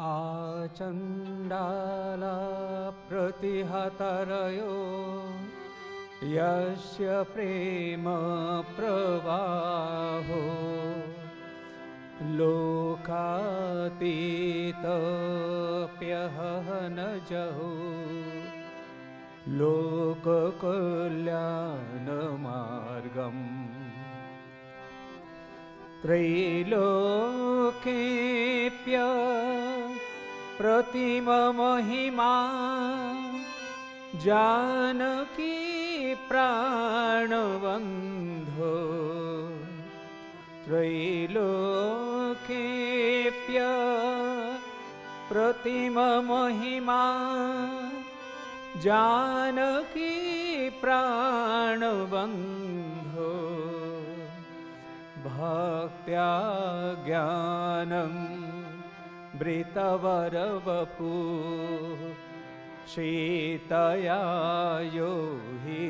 आचण्डाला प्रतिहतरयो यस्य प्रेम प्रवाहो। लोकातीतप्यहनजहो। लोककल्याणमार्गम्। त्रैलोकेऽप्य प्रतिममहिमा जानकी प्राणबन्धो त्रैलोकेऽप्य प्रतिममहिमा जानकी प्राणबन्धो भक्त्या ज्ञानं मृतवरवपु। शीतया यो हि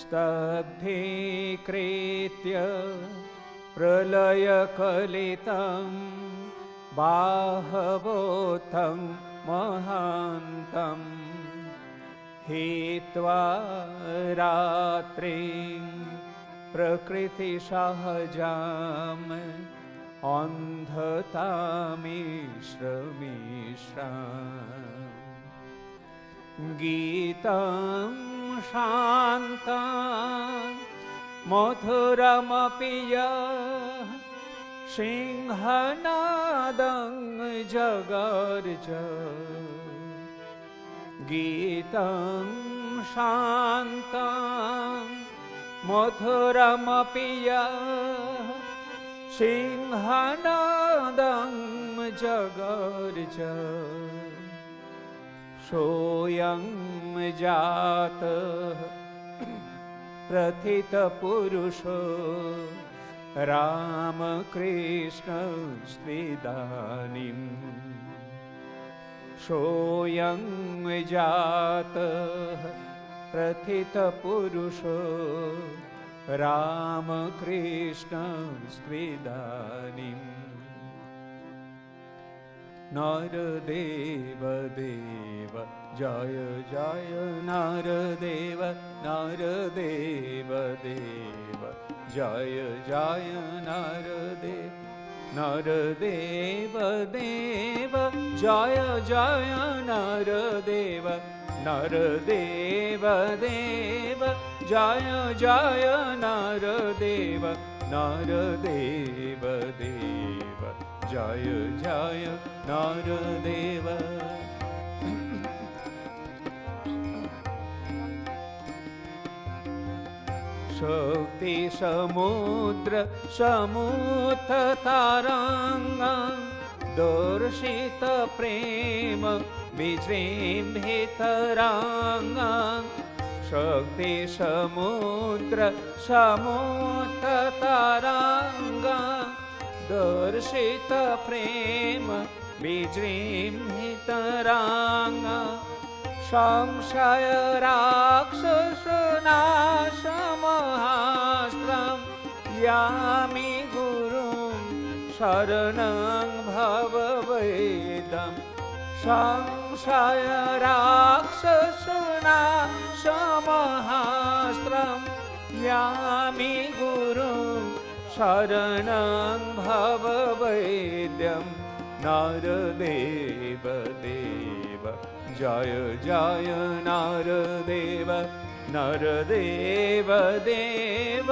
स्तब्धीकृत्य प्रलयकलितं बाहवोत्थं महान्तम् हित्वा প্রকৃতি সহজাম অন্ধতামিশ্র মিশ্রাম গীতম শান্ত মধুরমপি সিংহনাদং জগর্জ। গীতম শান্তম मधुरमपि सिंहनादं जगर्ज। सोऽयं जातः प्रथितपुरुषो रामकृष्णस्त्विदानीम् सोऽयं जातः प्रथितपुरुषो रामकृष्णस्त्विदानीम् नरदेव देव, जय जय, नरदेव नरदेव देव, जय जय नरदेव नरदेव देव, जय जय, नरदेव नर देव देव, जय जय नर देव नर देव देव, जय जय नर देव। शक्ति समुद्र समुथ तारंग, दर्शित प्रेम नरदेव शक्तिसमुद्र समुत्थतारङ्ग दर्शितप्रेम विजृम्भितराङ्ग शक्तिसमुद्र समुत्थतारङ्ग दर्शितप्रेम विजृम्भितराङ्ग संशय राक्षसनाशमहास्त्रं यामि गुरुं शरणं भववेदं संशय राक्षसनाशमहास्त्रं यामि गुरुं शरणं भववेद्यं नरदेव देव जय जय नरदेव नरदेव देव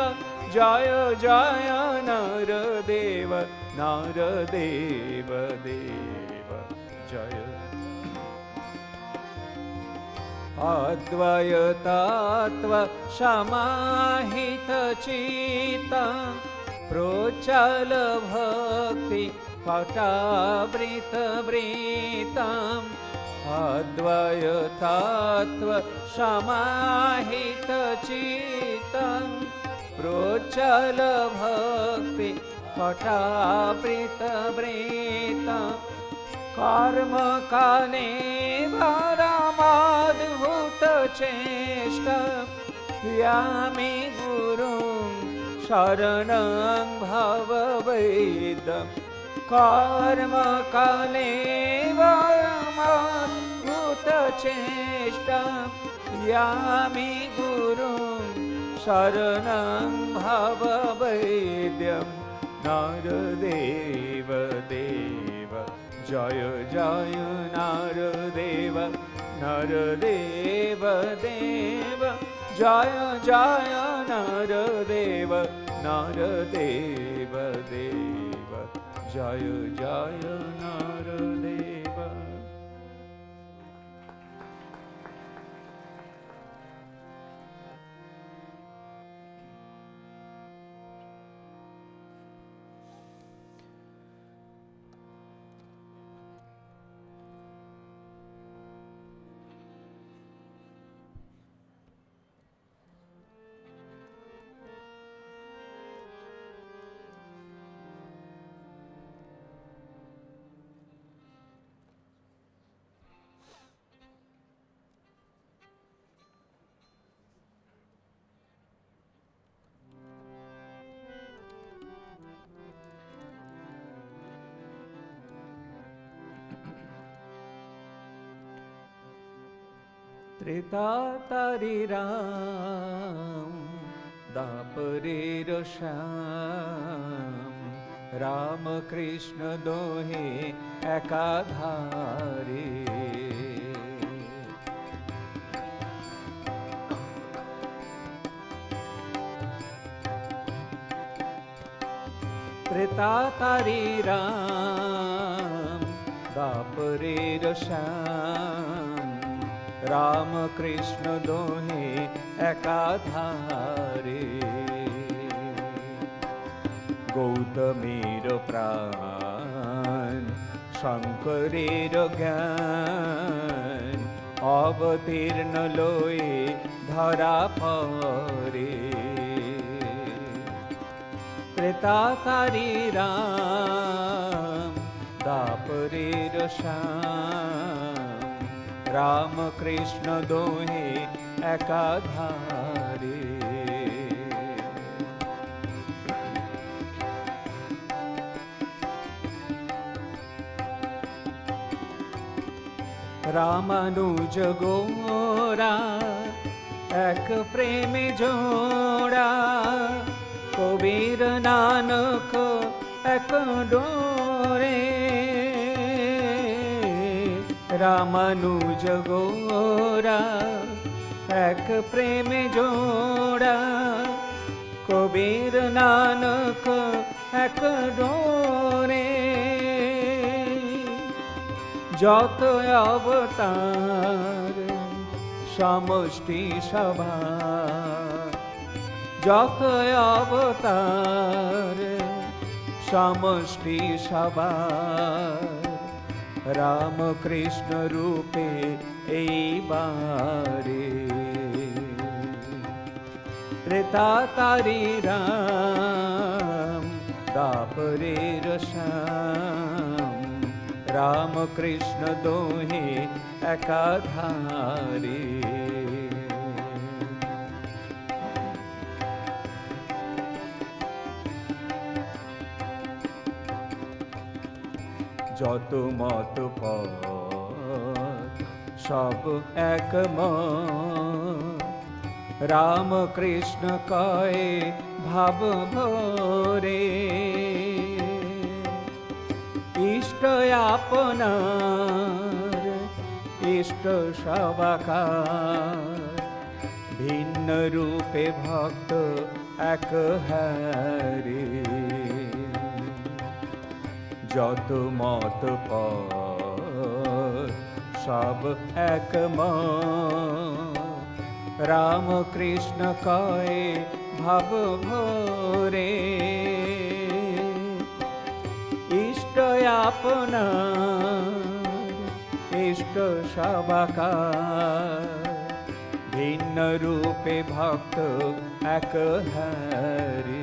जय जय नरदेव नरदेव देव जय अद्वयतात्व समाहितचिता प्रोचलभक्ति पटावृतवृताम् अद्वयतात्व समाहितचितं प्रोचलभक्ति पटावृतवृता कर्मकाले वरमाद्भुतचेष्ट यामि गुरुं शरणं भव वैद्यं कर्मकाले वरमाभूतचेष्टां यामि गुरुं शरणं भव वैद्यं জয় জয় নরদেব নরদেব দেব জয় জয় নরদেব নরদেব দেব জয় জয় নরদেব ত্রেতাতারিরাম দাপরের শ্যাম রামকৃষ্ণ দোহে একাধারে ত্রেতাতারিরাম দাপরের শ্যাম রামকৃষ্ণ দোহে একাধারে। গৌতমের প্রাণ, শঙ্করের জ্ঞান অবতীর্ণ লয়ে ধরা পরে ত্রেতাতারি রাম, দাপরের শ্যাম রামকৃষ্ণ দোহে একাধারে রামানুজ গোরা এক প্রেমে জোড়া কবির নানক এক ডোরে রামানুজ গোরা এক প্রেমে জোড়া। কবির নানক এক ডোরে। যত অবতার, সমষ্টি সভা যত অবতার, সমষ্টি সভা রামকৃষ্ণ রূপে এইবারে ত্রেতাতারি রাম দাপরের শ্যাম রামকৃষ্ণ দোহে একাধারে যত মত সব এক রাম কৃষ্ণ কয়ে, ভাব ভরে। ইষ্ট আপনার, ইষ্ট সবাকার। ভিন্ন রূপে ভক্ত এক হারে। যত মত পথ, সব এক রাম কৃষ্ণ কয়ে, ভাব ভোরে, ইষ্ট আপনার, ইষ্ট সবাকার। ভিন্ন রূপে ভক্ত এক হারে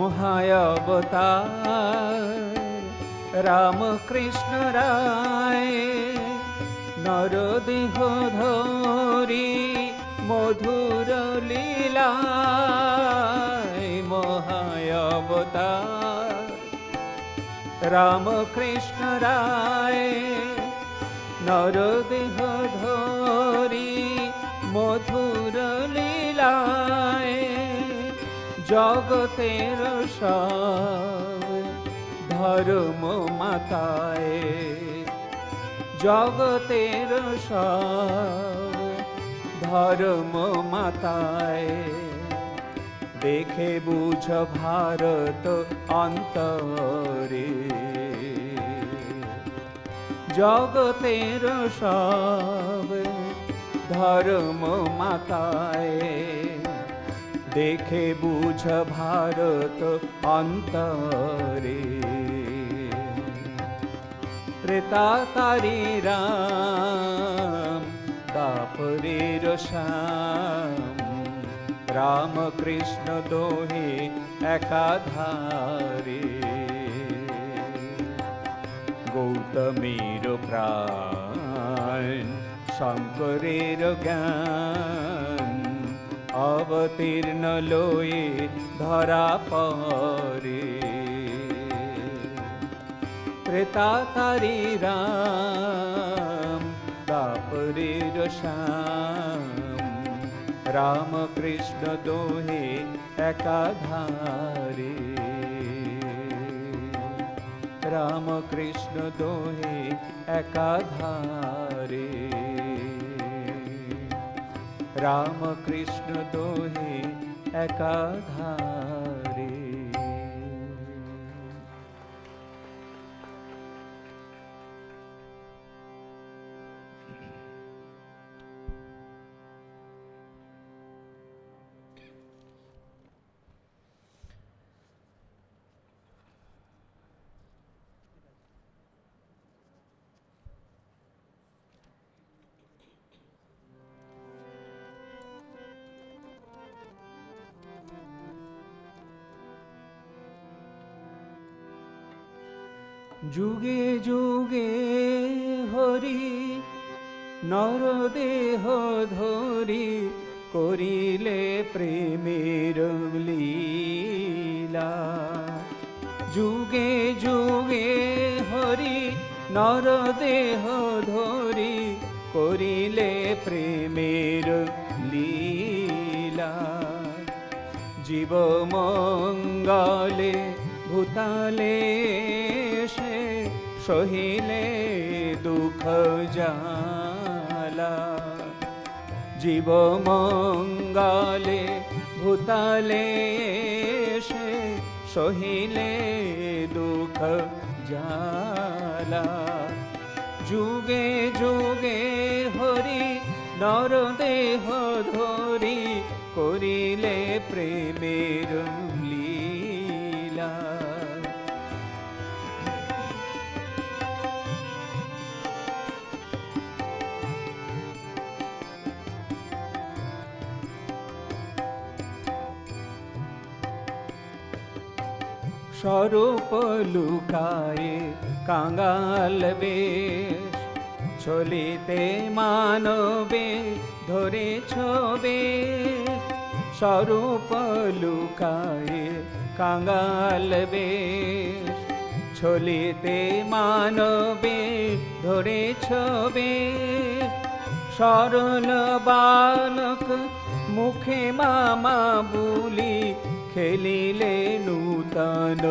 মহায়বতার রামকৃষ্ণ রায়, নরদেহ ধরি, মধুর লীলায় মহায় অবতার। রামকৃষ্ণ রায়, নরদেহ ধরি, মধুর লীলায় জগতের সব ধর্ম মাতায়। জগতের সব ধর্ম মাতায়। দেখে বুঝ ভারত অন্তরে। জগতের সব ধর্ম মাতায়। দেখে বুঝ ভারত অন্তরে। ত্রেতা তারি রাম দাপরের শ্যাম। রাম কৃষ্ণ দোহে একাধারে। গৌতমীর প্রাণ, শঙ্করের জ্ঞান। অবতীর্ণ লয়ে ধরা পরে ত্রেতা তারি রাম দাপরের রাম কৃষ্ণ দোহে একাধারে। রাম কৃষ্ণ দোহে একাধারে। রাম কৃষ্ণ দোহে একাধারে যুগে যুগে হরি, নরদেহ ধরি করিলে প্রেমের লীলা। যুগে যুগে হরি, নরদেহ ধরি করিলে প্রেমের লীলা। জীব মঙ্গলে ভূতালে সে সহিলে দুঃখ জালা জীব মঙ্গলে ভূতালে সে সহিলে দুঃখ জালা যুগে যুগে হরি নরদেহ ধরি করিলে প্রেমের লীলা। স্বরূপ লুকায়ে কাঙ্গাল বেশ। চলিতে মানবে ধরে ছবে স্বরূপ লুকায়ে কাঙ্গাল বেশ। চলিতে মানবে ধরে ছবে সরল বালক মুখে মামা বুলি খেলিলে নূতন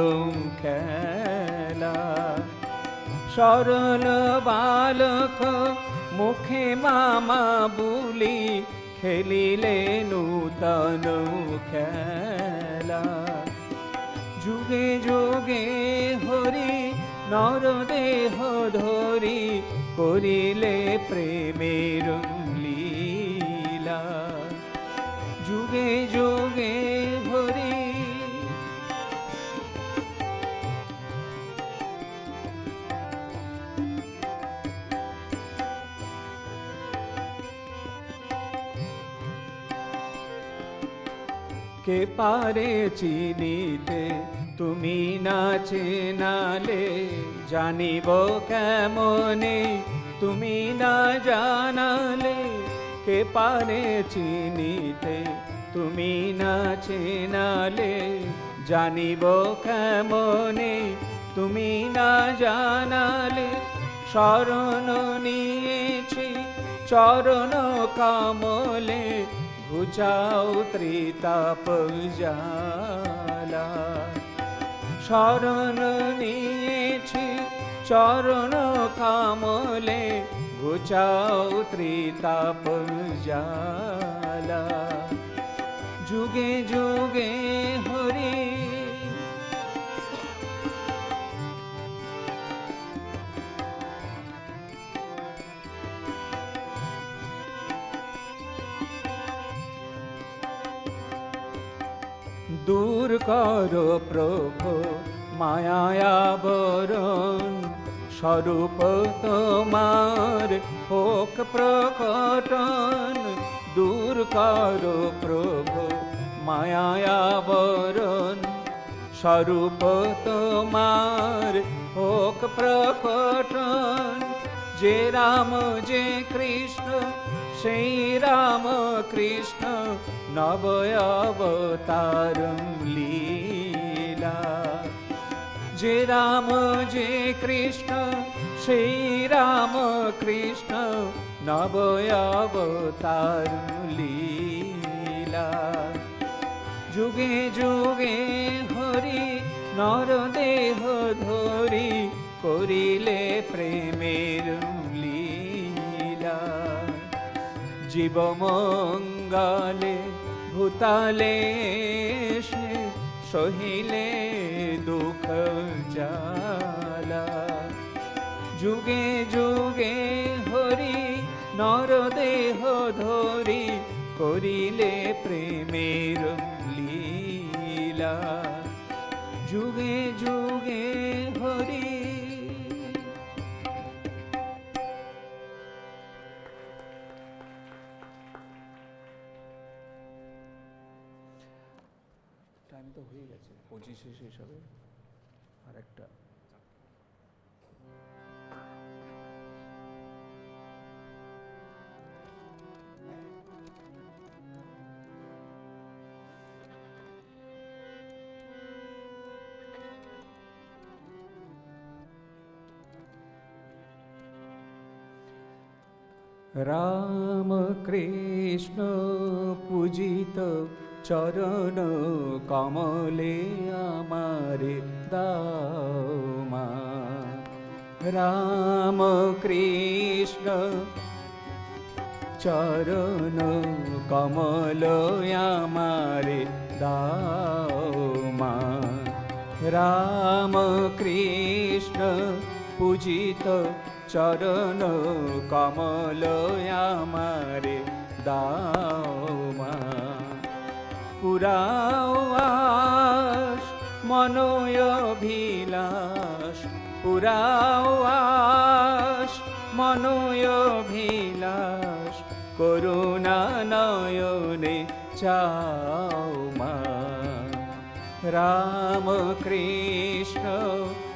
খেলা। সরল বালক, মুখে মামা বুলি খেলিলে নূতন খেলা। যুগে যুগে হরি নরদেহ ধরি করিলে প্রেমের লীলা। যুগে যুগে কে পারে চিনিতে? তুমি না চেনালে জানিব কেমনে? তুমি না জানালে কে পারে চিনিতে? তুমি না চেনালে জানিব কেমনে? তুমি না জানালে শরণ নিয়েছি, চরণ কামলে ঘুচাও ত্রিতাপ জালা শরণ নিয়েছি চরণ কামলে ঘুচাও ত্রিতাপ জালা যুগে যুগে হরি দূর কর প্রভু মায়াবরণ স্বরূপ তোমার হোক প্রকটন। দূর কর প্রভু মায়াবরণ স্বরূপ তোমার হোক প্রকটন। যে রাম, যে কৃষ্ণ, সেই রাম কৃষ্ণ যে রাম, যে কৃষ্ণ, সেই রাম কৃষ্ণ নবয়বতার লীলা যুগে যুগে হরি নরদেহ ধরি করিলে প্রেমের লীলা। জীব মঙ্গলে ভূতালে সে সহিলে দুঃখ জালা যুগে যুগে হরি নরদেহ ধরি করিলে প্রেমের লীলা। যুগে যুগে পঁচিশে শেষ হবে আর একটা। কৃষ্ণ পূজিত চরণ কমলে আমারে দাও মা। রাম কৃষ্ণ, চরণ কমল আমারে দাও মা। রাম কৃষ্ণ, পূজিত চরণ কমল আমারে দাও মা। পুরাও আশ মনোয়ভিলাষ। পুরাও আশ মনোয়ভিলাষ, করুণা নয়নে চাও মা। রাম কৃষ্ণ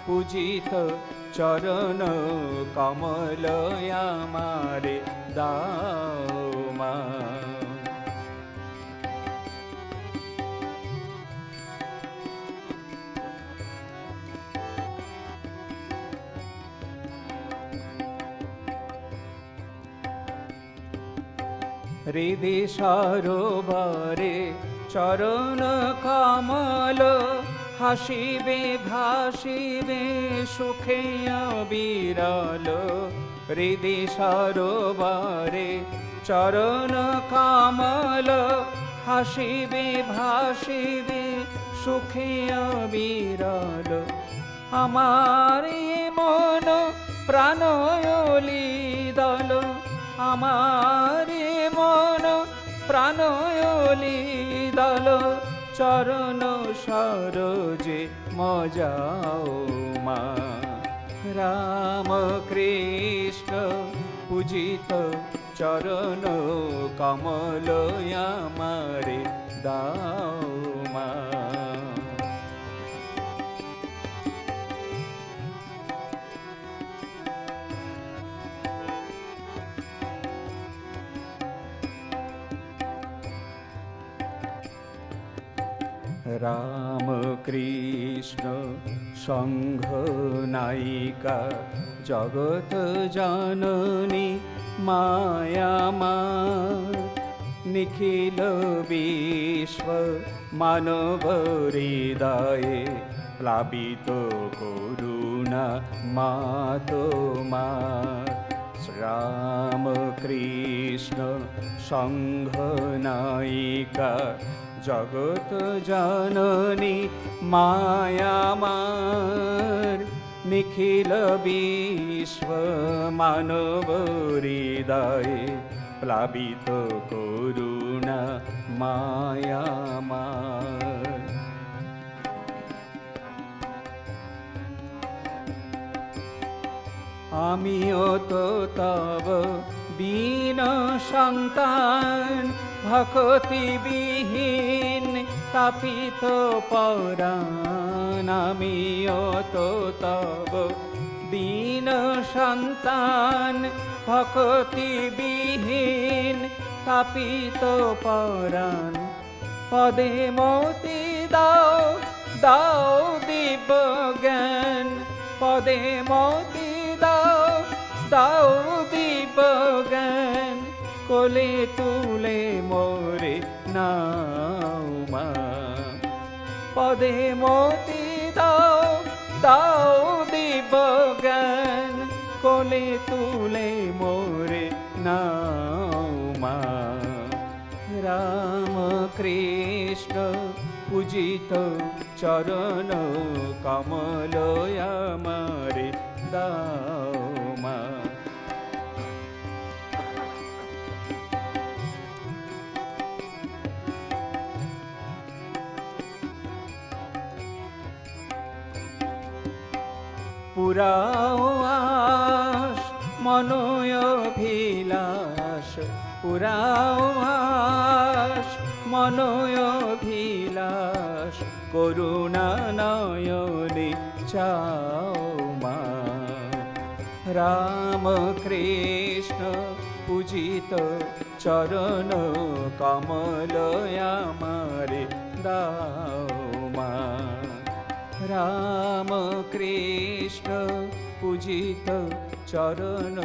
পূজিত চরণ কমল আমারে দাও মা। হৃদি সরোবরে চরণ কমল, হাসিবে, ভাসিবে, সুখে বিরল হৃদি সরোবরে চরণ কমল, হাসিবে, ভাসিবে, সুখে বিরল আমার মন প্রাণয়লি দল। আমার মন প্রাণয়লি দল, চরণ সরোজে মজাও মা। রাম কৃষ্ণ পূজিত চরণ কমল আমারে দাও মা। রাম কৃষ্ণ সংঘ নায়িকা জগত জননী মায়ামা নিখিল বিশ্ব মানব হৃদয়ে প্লাবিত করুণা মা তোমার। শ্রাম কৃষ্ণ সংঘ নায়িকা জগত জননী মায়ামার নিখিল বিশ্ব মানব হৃদয়ে প্লাবিত করুণা মায়ামার। আমিও তো তব দীন সন্তান ভকতি বিহীন তাপিত পরাণ আমিও তো তব দীন সন্তান ভকতি বিহীন তাপিত পরাণ। পদে মতি দাও দাও দিব জ্ঞান। পদে মতি দাও দাও দিব কোলে তুলে মোরে নাও মা। পদে মতি দাও দাও দিব জ্ঞান। কোলে তুলে মোরে নাও মা। রাম কৃষ্ণ, পূজিত চরণ কমলয় আমারে দাও। পুরাও আশ, মনয় ভিলাস পুরাও আশ, মনয় ভিলাস করুণা নয়নে চাও মা। রাম কৃষ্ণ পূজিত চরণ কমলয় আমারে দাও। মা রাম কৃষ্ণ পূজিত চরণ